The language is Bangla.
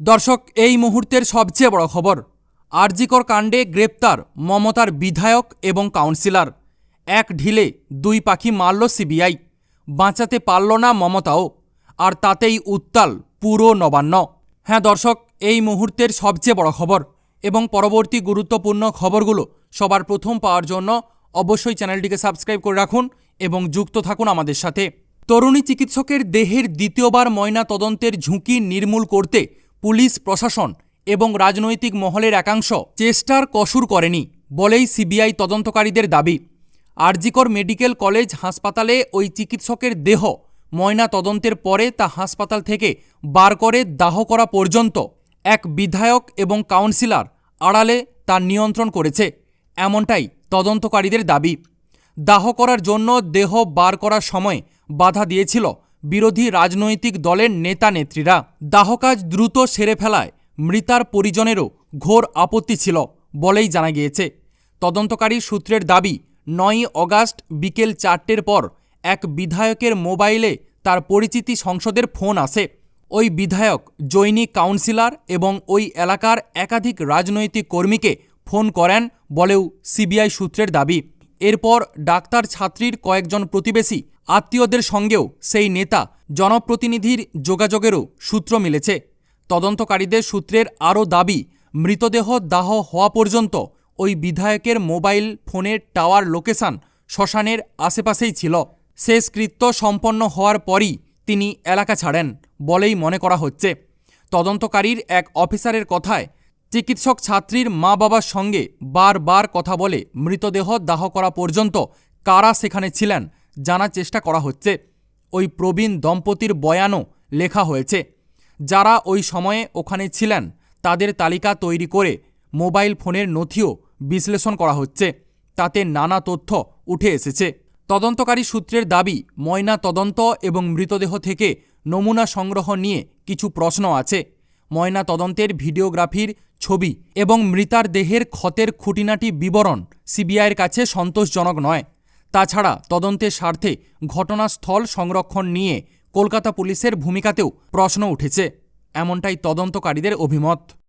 দর্শক, এই মুহূর্তের সবচেয়ে বড় খবর, আরজিকর কাণ্ডে গ্রেপ্তার মমতার বিধায়ক এবং কাউন্সিলর। এক ঢিলে দুই পাখি মারল সিবিআই। বাঁচাতে পারল না মমতাও, আর তাতেই উত্তাল পুরো নবান্ন। হ্যাঁ দর্শক, এই মুহূর্তের সবচেয়ে বড় খবর এবং পরবর্তী গুরুত্বপূর্ণ খবরগুলো সবার প্রথম পাওয়ার জন্য অবশ্যই চ্যানেলটিকে সাবস্ক্রাইব করে রাখুন এবং যুক্ত থাকুন আমাদের সাথে। তরুণী চিকিৎসকের দেহের দ্বিতীয়বার ময়না তদন্তের ঝুঁকি নির্মূল করতে পুলিশ প্রশাসন এবং রাজনৈতিক মহলের একাংশ চেষ্টার কসুর করেনি, বলেই সিবিআই তদন্তকারীদের দাবি। আরজিকর মেডিকেল কলেজ হাসপাতালে ওই চিকিৎসকের দেহ ময়না তদন্তের পরে তা হাসপাতাল থেকে বার করে দাহ করা পর্যন্ত এক বিধায়ক এবং কাউন্সিলর আড়ালে তার নিয়ন্ত্রণ করেছে, এমনটাই তদন্তকারীদের দাবি। দাহ করার জন্য দেহ বার করার সময় বাধা দিয়েছিল বিরোধী রাজনৈতিক দলের নেতা নেত্রীরা দাহ কাজ দ্রুত সেরে ফেলায় মৃতার পরিজনেরও ঘোর আপত্তি ছিল বলেই জানা গিয়েছে। তদন্তকারী সূত্রের দাবি, নয়ই অগাস্ট বিকেল চারটের পর এক বিধায়কের মোবাইলে তার পরিচিতি সংসদের ফোন আসে। ওই বিধায়ক জৈনিক কাউন্সিলর এবং ওই এলাকার একাধিক রাজনৈতিক কর্মীকে ফোন করেন বলেও সিবিআই সূত্রের দাবি। এরপর ডাক্তার ছাত্রীর কয়েকজন প্রতিবেশী আত্মীয়দের সঙ্গেও সেই নেতা জনপ্রতিনিধির যোগাযোগেরও সূত্র মিলেছে। তদন্তকারীদের সূত্রের আরও দাবি, মৃতদেহ দাহ হওয়া পর্যন্ত ওই বিধায়কের মোবাইল ফোনের টাওয়ার লোকেশন শ্মশানের আশেপাশেই ছিল। শেষ কৃত্য সম্পন্ন হওয়ার পরই তিনি এলাকা ছাড়েন বলেই মনে করা হচ্ছে। তদন্তকারীর এক অফিসারের কথায়, চিকিৎসক ছাত্রীর মা বাবার সঙ্গে বারবার কথা বলে মৃতদেহ দাহ করা পর্যন্ত কারা সেখানে ছিলেন জানার চেষ্টা করা হচ্ছে। ওই প্রবীণ দম্পতির বয়ানও লেখা হয়েছে। যারা ওই সময়ে ওখানে ছিলেন, তাদের তালিকা তৈরি করে মোবাইল ফোনের নথিও বিশ্লেষণ করা হচ্ছে। তাতে নানা তথ্য উঠে এসেছে। তদন্তকারী সূত্রের দাবি, ময়না তদন্ত এবং মৃতদেহ থেকে নমুনা সংগ্রহ নিয়ে কিছু প্রশ্ন আছে। ময়না তদন্তের ভিডিওগ্রাফির ছবি এবং মৃতার দেহের ক্ষতের খুঁটিনাটি বিবরণ সিবিআইয়ের কাছে সন্তোষজনক নয়। তাছাড়া তদন্তের স্বার্থে ঘটনাস্থল সংরক্ষণ নিয়ে কলকাতা পুলিশের ভূমিকাতেও প্রশ্ন উঠেছে। এমনটাই তদন্তকারীদের অভিমত।